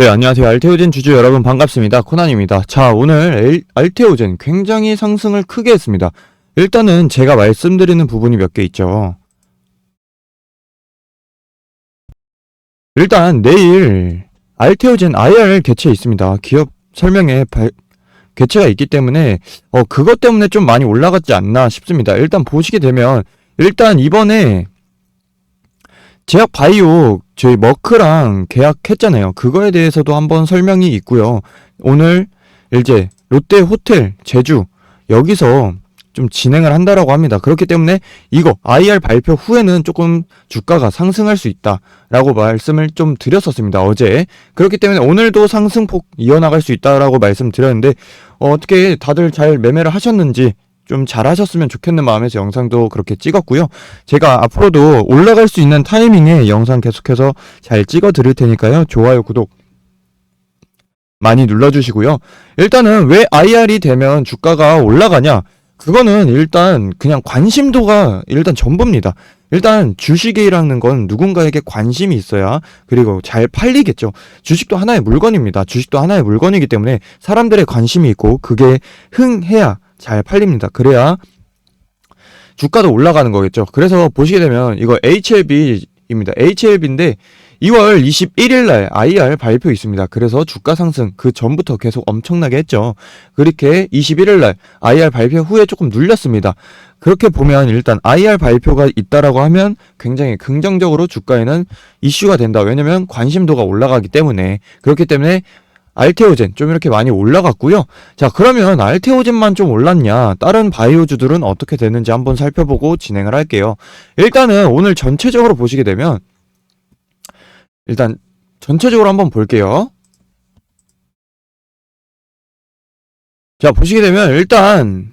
네, 안녕하세요. 알테오젠 주주 여러분 반갑습니다. 코난입니다. 자, 오늘 엘- 알테오젠 굉장히 상승을 크게 했습니다. 일단은 제가 말씀드리는 부분이 몇 개 있죠. 일단 내일 알테오젠 IR 개최 있습니다. 기업 설명에 발- 개최가 있기 때문에 어 그것 때문에 좀 많이 올라갔지 않나 싶습니다. 일단 보시게 되면 일단 이번에 제약 바이오 저희 머크랑 계약했잖아요. 그거에 대해서도 한번 설명이 있고요. 오늘 이제 롯데 호텔 제주 여기서 좀 진행을 한다라고 합니다. 그렇기 때문에 이거 IR 발표 후에는 조금 주가가 상승할 수 있다라고 말씀을 좀 드렸었습니다. 어제. 그렇기 때문에 오늘도 상승폭 이어나갈 수 있다라고 말씀드렸는데 어, 어떻게 다들 잘 매매를 하셨는지 좀 잘하셨으면 좋겠는 마음에서 영상도 그렇게 찍었고요. 제가 앞으로도 올라갈 수 있는 타이밍에 영상 계속해서 잘 찍어 드릴 테니까요. 좋아요, 구독 많이 눌러주시고요. 일단은 왜 IR이 되면 주가가 올라가냐? 그거는 일단 그냥 관심도가 일단 전부입니다. 일단 주식이라는 건 누군가에게 관심이 있어야 그리고 잘 팔리겠죠. 주식도 하나의 물건입니다. 주식도 하나의 물건이기 때문에 사람들의 관심이 있고 그게 흥해야 잘 팔립니다. 그래야 주가도 올라가는 거겠죠. 그래서 보시게 되면 이거 HLB입니다. HLB인데 2월 21일 날 IR 발표 있습니다. 그래서 주가 상승 그 전부터 계속 엄청나게 했죠. 그렇게 21일 날 IR 발표 후에 조금 눌렸습니다. 그렇게 보면 일단 IR 발표가 있다라고 하면 굉장히 긍정적으로 주가에는 이슈가 된다. 왜냐면 관심도가 올라가기 때문에 그렇기 때문에 알테오젠 좀 이렇게 많이 올라갔고요. 자, 그러면 알테오젠만 좀 올랐냐? 다른 바이오주들은 어떻게 되는지 한번 살펴보고 진행을 할게요. 일단은 오늘 전체적으로 보시게 되면 일단 전체적으로 한번 볼게요. 자, 보시게 되면 일단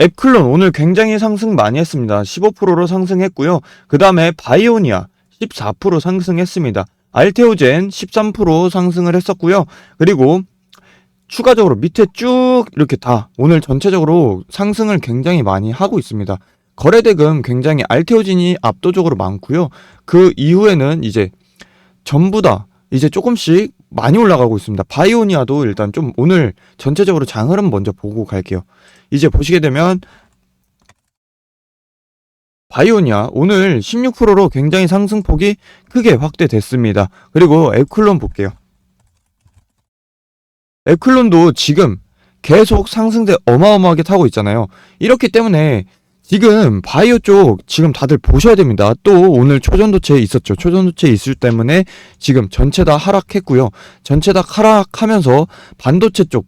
앱클론 오늘 굉장히 상승 많이 했습니다. 15%로 상승했고요. 그 다음에 바이오니아 14% 상승했습니다. 알테오젠 13% 상승을 했었고요. 그리고 추가적으로 밑에 쭉 이렇게 다 오늘 전체적으로 상승을 굉장히 많이 하고 있습니다. 거래대금 굉장히 알테오진이 압도적으로 많고요. 그 이후에는 이제 전부 다 이제 조금씩 많이 올라가고 있습니다. 바이오니아도 일단 좀 오늘 전체적으로 장흐름 먼저 보고 갈게요. 이제 보시게 되면 바이오니아 오늘 16%로 굉장히 상승폭이 크게 확대됐습니다. 그리고 에클론 볼게요. 에클론도 지금 계속 상승세 어마어마하게 타고 있잖아요. 이렇기 때문에 지금 바이오 쪽 지금 다들 보셔야 됩니다. 또 오늘 초전도체 있었죠. 초전도체 있을 때문에 지금 전체 다 하락했고요. 전체 다 하락하면서 반도체 쪽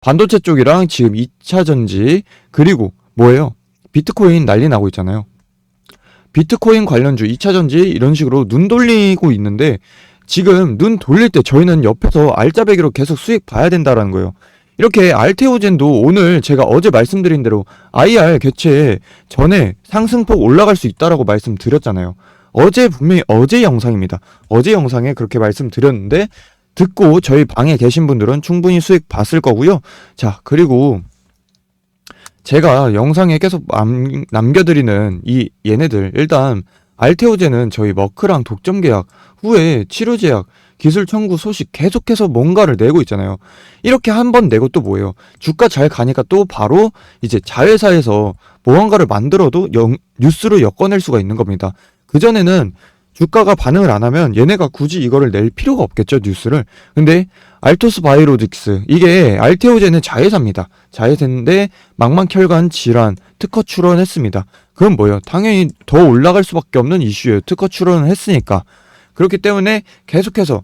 반도체 쪽이랑 지금 2차 전지 그리고 뭐예요? 비트코인 난리 나고 있잖아요. 비트코인 관련주 2차 전지 이런 식으로 눈 돌리고 있는데 지금 눈 돌릴 때 저희는 옆에서 알짜배기로 계속 수익 봐야 된다라는 거예요. 이렇게 알테오젠도 오늘 제가 어제 말씀드린 대로 IR 개최 전에 상승폭 올라갈 수 있다라고 말씀드렸잖아요. 어제 분명히 어제 영상입니다. 어제 영상에 그렇게 말씀드렸는데 듣고 저희 방에 계신 분들은 충분히 수익 봤을 거고요. 자, 그리고 제가 영상에 계속 남, 남겨드리는 이 얘네들 일단 알테오젠은 저희 머크랑 독점 계약 후에 치료 제약 기술 청구 소식 계속해서 뭔가를 내고 있잖아요. 이렇게 한 번 내고 또 뭐예요? 주가 잘 가니까 또 바로 이제 자회사에서 무언가를 만들어도 영, 뉴스로 엮어낼 수가 있는 겁니다. 그전에는 주가가 반응을 안 하면 얘네가 굳이 이거를 낼 필요가 없겠죠, 뉴스를. 근데 알토스 바이로직스 이게 알테오젠의 자회사입니다. 자회사인데 망망혈관 질환 특허 출원했습니다. 그건 뭐예요? 당연히 더 올라갈 수밖에 없는 이슈예요. 특허 출원을 했으니까. 그렇기 때문에 계속해서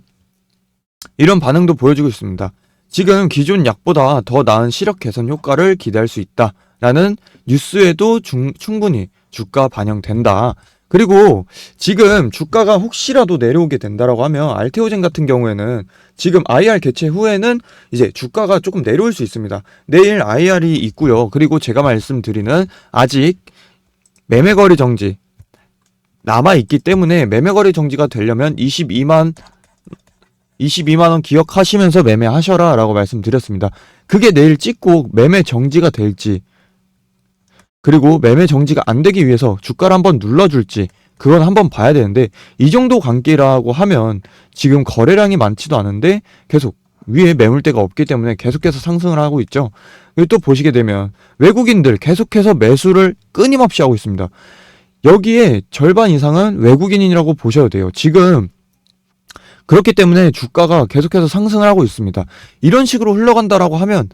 이런 반응도 보여주고 있습니다. 지금 기존 약보다 더 나은 시력 개선 효과를 기대할 수 있다 라는 뉴스에도 중, 충분히 주가 반영된다. 그리고 지금 주가가 혹시라도 내려오게 된다라고 하면 알테오젠 같은 경우에는 지금 IR 개최 후에는 이제 주가가 조금 내려올 수 있습니다. 내일 IR이 있고요. 그리고 제가 말씀드리는 아직 매매거리 정지 남아 있기 때문에 매매거리 정지가 되려면 22만 22만 원 기억하시면서 매매하셔라라고 말씀드렸습니다. 그게 내일 찍고 매매 정지가 될지 그리고 매매 정지가 안 되기 위해서 주가를 한번 눌러줄지 그건 한번 봐야 되는데 이 정도 관계라고 하면 지금 거래량이 많지도 않은데 계속 위에 매물대가 없기 때문에 계속해서 상승을 하고 있죠. 그리고 또 보시게 되면 외국인들 계속해서 매수를 끊임없이 하고 있습니다. 여기에 절반 이상은 외국인이라고 보셔도 돼요. 지금 그렇기 때문에 주가가 계속해서 상승을 하고 있습니다. 이런 식으로 흘러간다라고 하면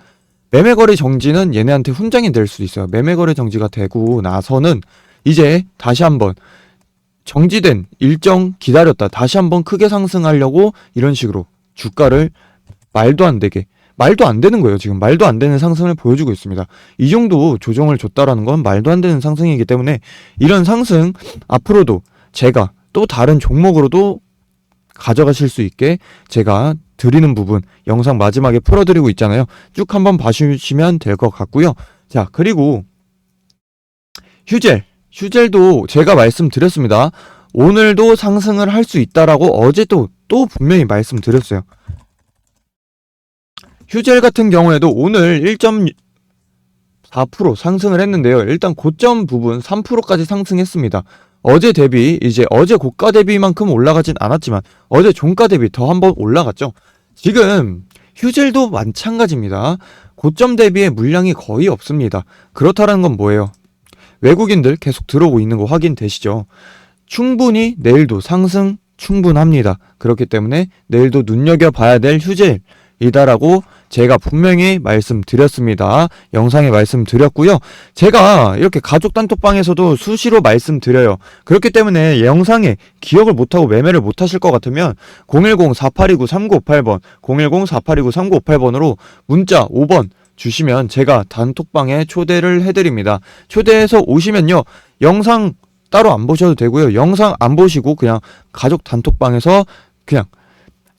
매매거래 정지는 얘네한테 훈장이 될 수도 있어요. 매매거래 정지가 되고 나서는 이제 다시 한번 정지된 일정 기다렸다 다시 한번 크게 상승하려고 이런 식으로 주가를 말도 안 되게 말도 안 되는 거예요. 지금 말도 안 되는 상승을 보여주고 있습니다. 이 정도 조정을 줬다라는 건 말도 안 되는 상승이기 때문에 이런 상승 앞으로도 제가 또 다른 종목으로도 가져가실 수 있게 제가 드리는 부분 영상 마지막에 풀어드리고 있잖아요. 쭉 한번 봐주시면 될 것 같고요. 자 그리고 휴젤 휴젤도 제가 말씀드렸습니다. 오늘도 상승을 할 수 있다라고 어제도 또 분명히 말씀드렸어요. 휴젤 같은 경우에도 오늘 1.4% 상승을 했는데요. 일단 고점 부분 3%까지 상승했습니다. 어제 대비 이제 어제 고가 대비만큼 올라가진 않았지만 어제 종가 대비 더 한번 올라갔죠. 지금 휴젤도 마찬가지입니다. 고점 대비의 물량이 거의 없습니다. 그렇다는 건 뭐예요? 외국인들 계속 들어오고 있는 거 확인되시죠? 충분히 내일도 상승 충분합니다. 그렇기 때문에 내일도 눈여겨봐야 될 휴젤 이다라고 제가 분명히 말씀드렸습니다. 영상에 말씀드렸고요. 제가 이렇게 가족 단톡방에서도 수시로 말씀드려요. 그렇기 때문에 영상에 기억을 못하고 매매를 못하실 것 같으면 010-4829-3958번, 010-4829-3958번으로 문자 5번 주시면 제가 단톡방에 초대를 해드립니다. 초대해서 오시면요. 영상 따로 안 보셔도 되고요. 영상 안 보시고 그냥 가족 단톡방에서 그냥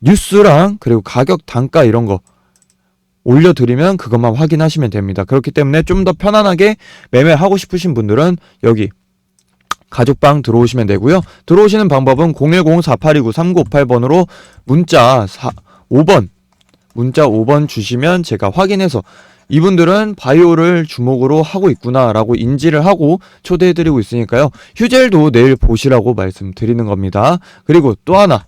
뉴스랑 그리고 가격 단가 이런 거 올려드리면 그것만 확인하시면 됩니다. 그렇기 때문에 좀 더 편안하게 매매하고 싶으신 분들은 여기 가족방 들어오시면 되고요. 들어오시는 방법은 010-4829-3958번으로 문자 4, 5번 문자 5번 주시면 제가 확인해서 이분들은 바이오를 주목으로 하고 있구나라고 인지를 하고 초대해드리고 있으니까요. 휴젤도 내일 보시라고 말씀드리는 겁니다. 그리고 또 하나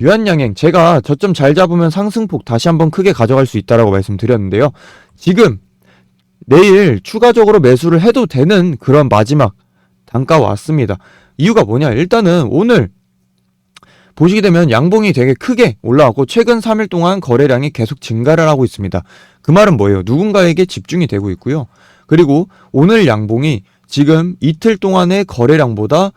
유한양행 제가 저점 잘 잡으면 상승폭 다시 한번 크게 가져갈 수 있다라고 말씀드렸는데요. 지금 내일 추가적으로 매수를 해도 되는 그런 마지막 단가 왔습니다. 이유가 뭐냐? 일단은 오늘 보시게 되면 양봉이 되게 크게 올라왔고 최근 3일 동안 거래량이 계속 증가를 하고 있습니다. 그 말은 뭐예요? 누군가에게 집중이 되고 있고요. 그리고 오늘 양봉이 지금 이틀 동안의 거래량보다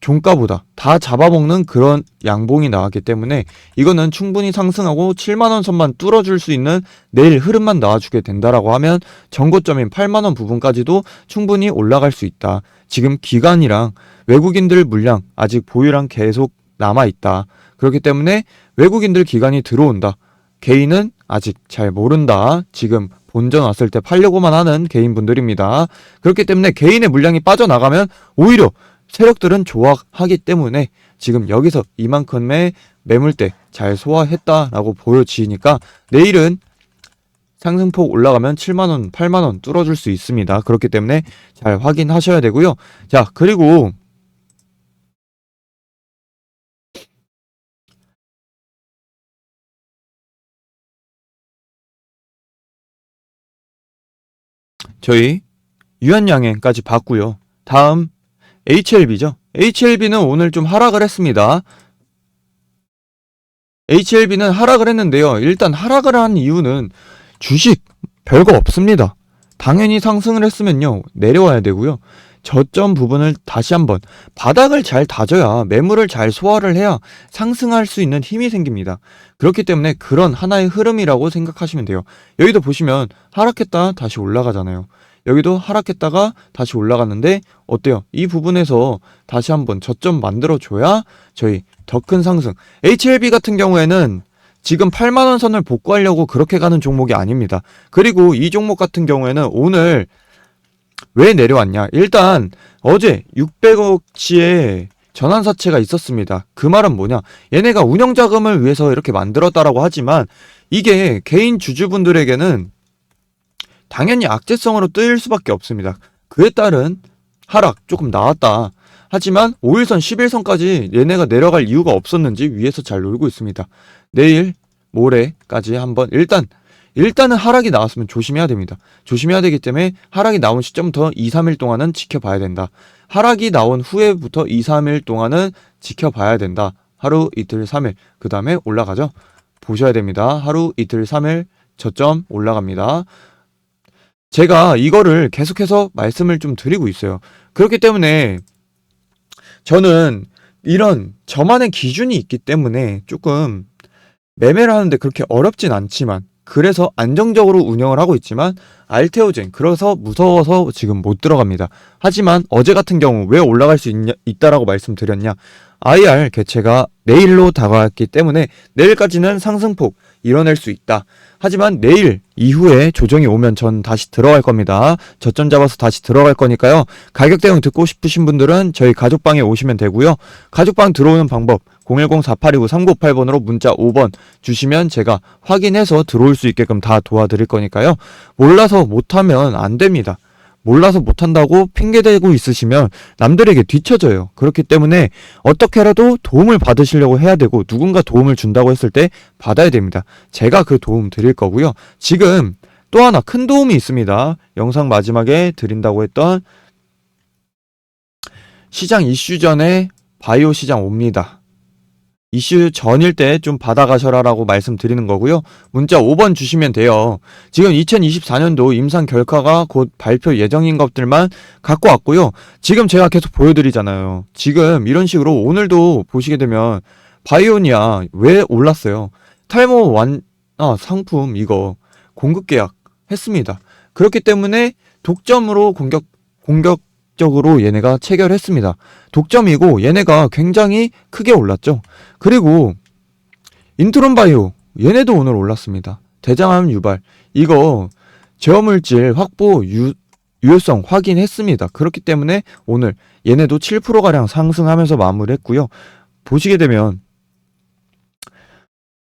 종가보다 다 잡아먹는 그런 양봉이 나왔기 때문에 이거는 충분히 상승하고 7만원 선만 뚫어줄 수 있는 내일 흐름만 나와주게 된다라고 하면 정고점인 8만원 부분까지도 충분히 올라갈 수 있다. 지금 기간이랑 외국인들 물량 아직 보유량 계속 남아있다. 그렇기 때문에 외국인들 기간이 들어온다. 개인은 아직 잘 모른다. 지금 본전 왔을 때 팔려고만 하는 개인분들입니다. 그렇기 때문에 개인의 물량이 빠져나가면 오히려 세력들은 좋아하기 때문에 지금 여기서 이만큼의 매물대 잘 소화했다라고 보여지니까 내일은 상승폭 올라가면 7만원, 8만원 뚫어줄 수 있습니다. 그렇기 때문에 잘 확인하셔야 되고요. 자, 그리고 저희 유한양행까지 봤고요. 다음 HLB죠. HLB는 오늘 좀 하락을 했습니다. HLB는 하락을 했는데요. 일단 하락을 한 이유는 주식 별거 없습니다. 당연히 상승을 했으면요. 내려와야 되고요. 저점 부분을 다시 한번 바닥을 잘 다져야 매물을 잘 소화를 해야 상승할 수 있는 힘이 생깁니다. 그렇기 때문에 그런 하나의 흐름이라고 생각하시면 돼요. 여기도 보시면 하락했다 다시 올라가잖아요. 여기도 하락했다가 다시 올라갔는데 어때요? 이 부분에서 다시 한번 저점 만들어 줘야 저희 더 큰 상승. HLB 같은 경우에는 지금 8만원 선을 복구하려고 그렇게 가는 종목이 아닙니다. 그리고 이 종목 같은 경우에는 오늘 왜 내려왔냐? 일단 어제 600억치의 전환사채가 있었습니다. 그 말은 뭐냐? 얘네가 운영자금을 위해서 이렇게 만들었다라고 하지만 이게 개인 주주분들에게는 당연히 악재성으로 뜨일 수밖에 없습니다. 그에 따른 하락 조금 나왔다. 하지만 5일선, 11선까지 얘네가 내려갈 이유가 없었는지 위에서 잘 놀고 있습니다. 내일, 모레까지 한번 일단 일단은 하락이 나왔으면 조심해야 됩니다. 조심해야 되기 때문에 하락이 나온 시점부터 2, 3일 동안은 지켜봐야 된다. 하락이 나온 후에부터 2, 3일 동안은 지켜봐야 된다. 하루, 이틀, 3일. 그 다음에 올라가죠. 보셔야 됩니다. 하루, 이틀, 3일 저점 올라갑니다. 제가 이거를 계속해서 말씀을 좀 드리고 있어요. 그렇기 때문에 저는 이런 저만의 기준이 있기 때문에 조금 매매를 하는데 그렇게 어렵진 않지만 그래서 안정적으로 운영을 하고 있지만 알테오젠 그래서 무서워서 지금 못 들어갑니다. 하지만 어제 같은 경우 왜 올라갈 수 있냐, 있다라고 말씀드렸냐? IR 개체가 내일로 다가왔기 때문에 내일까지는 상승폭 이뤄낼 수 있다. 하지만 내일 이후에 조정이 오면 전 다시 들어갈 겁니다. 저점 잡아서 다시 들어갈 거니까요. 가격 대응 듣고 싶으신 분들은 저희 가족방에 오시면 되고요. 가족방 들어오는 방법 010-4829-3958번으로 문자 5번 주시면 제가 확인해서 들어올 수 있게끔 다 도와드릴 거니까요. 몰라서 못하면 안 됩니다. 몰라서 못한다고 핑계대고 있으시면 남들에게 뒤처져요. 그렇기 때문에 어떻게라도 도움을 받으시려고 해야 되고 누군가 도움을 준다고 했을 때 받아야 됩니다. 제가 그 도움 드릴 거고요. 지금 또 하나 큰 도움이 있습니다. 영상 마지막에 드린다고 했던 시장 이슈 전에 바이오 시장 옵니다. 이슈 전일 때 좀 받아가셔라라고 말씀드리는 거고요. 문자 5번 주시면 돼요. 지금 2024년도 임상 결과가 곧 발표 예정인 것들만 갖고 왔고요. 지금 제가 계속 보여드리잖아요. 지금 이런 식으로 오늘도 보시게 되면 바이오니아 왜 올랐어요? 탈모 완, 아, 상품 이거 공급 계약 했습니다. 그렇기 때문에 독점으로 공격, 공격 적으로 얘네가 체결했습니다. 독점이고 얘네가 굉장히 크게 올랐죠. 그리고 인트론 바이오 얘네도 오늘 올랐습니다. 대장암 유발 이거 제어물질 확보 유, 유효성 확인했습니다. 그렇기 때문에 오늘 얘네도 7%가량 상승하면서 마무리했고요. 보시게 되면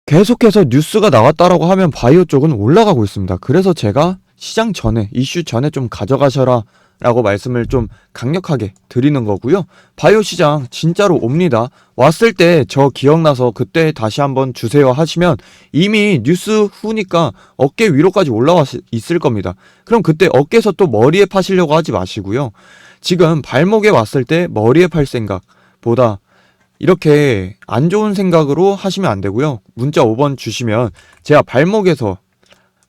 계속해서 뉴스가 나왔다라고 하면 바이오 쪽은 올라가고 있습니다. 그래서 제가 시장 전에 이슈 전에 좀 가져가셔라 라고 말씀을 좀 강력하게 드리는 거고요. 바이오 시장 진짜로 옵니다. 왔을 때 저 기억나서 그때 다시 한번 주세요 하시면 이미 뉴스 후니까 어깨 위로까지 올라와 있을 겁니다. 그럼 그때 어깨에서 또 머리에 파시려고 하지 마시고요. 지금 발목에 왔을 때 머리에 팔 생각보다 이렇게 안 좋은 생각으로 하시면 안 되고요. 문자 5번 주시면 제가 발목에서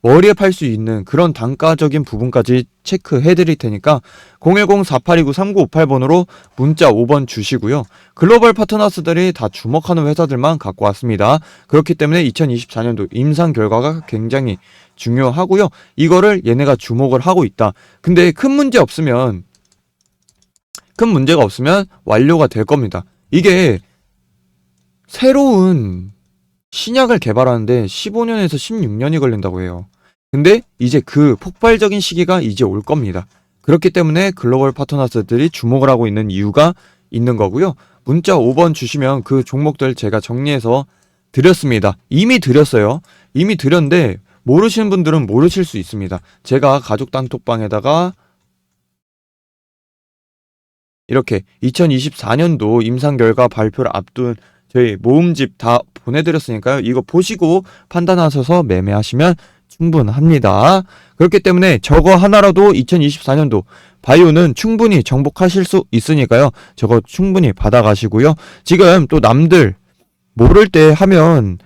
머리에 팔 수 있는 그런 단가적인 부분까지 체크해 드릴 테니까 010-4829-3958번으로 문자 5번 주시고요. 글로벌 파트너스들이 다 주목하는 회사들만 갖고 왔습니다. 그렇기 때문에 2024년도 임상 결과가 굉장히 중요하고요. 이거를 얘네가 주목을 하고 있다. 근데 큰 문제 없으면 큰 문제가 없으면 완료가 될 겁니다. 이게 새로운 신약을 개발하는데 15년에서 16년이 걸린다고 해요. 근데 이제 그 폭발적인 시기가 이제 올 겁니다. 그렇기 때문에 글로벌 파트너스들이 주목을 하고 있는 이유가 있는 거고요. 문자 5번 주시면 그 종목들 제가 정리해서 드렸습니다. 이미 드렸어요. 이미 드렸는데 모르시는 분들은 모르실 수 있습니다. 제가 가족 단톡방에다가 이렇게 2024년도 임상 결과 발표를 앞둔 저희 모음집 다 보내드렸으니까요. 이거 보시고 판단하셔서 매매하시면 충분합니다. 그렇기 때문에 저거 하나라도 2024년도 바이오는 충분히 정복하실 수 있으니까요. 저거 충분히 받아가시고요. 지금 또 남들 모를 때 하면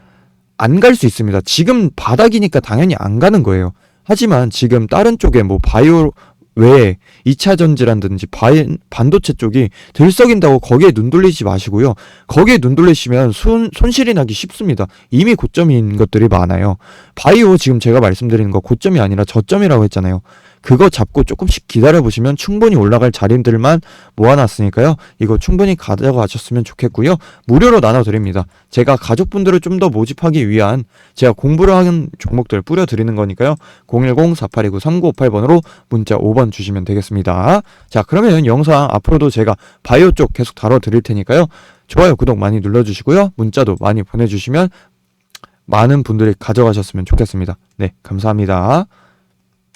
안 갈 수 있습니다. 지금 바닥이니까 당연히 안 가는 거예요. 하지만 지금 다른 쪽에 뭐 바이오 외에 2차 전지라든지 반, 반도체 쪽이 들썩인다고 거기에 눈 돌리지 마시고요. 거기에 눈 돌리시면 손, 손실이 나기 쉽습니다. 이미 고점인 것들이 많아요. 바이오 지금 제가 말씀드리는 거 고점이 아니라 저점이라고 했잖아요. 그거 잡고 조금씩 기다려 보시면 충분히 올라갈 자리들만 모아놨으니까요. 이거 충분히 가져가셨으면 좋겠고요. 무료로 나눠드립니다. 제가 가족분들을 좀 더 모집하기 위한 제가 공부를 하는 종목들 뿌려드리는 거니까요. 010-4829-3958번으로 문자 5번 주시면 되겠습니다. 자, 그러면 영상 앞으로도 제가 바이오 쪽 계속 다뤄드릴 테니까요. 좋아요, 구독 많이 눌러주시고요. 문자도 많이 보내주시면 많은 분들이 가져가셨으면 좋겠습니다. 네, 감사합니다.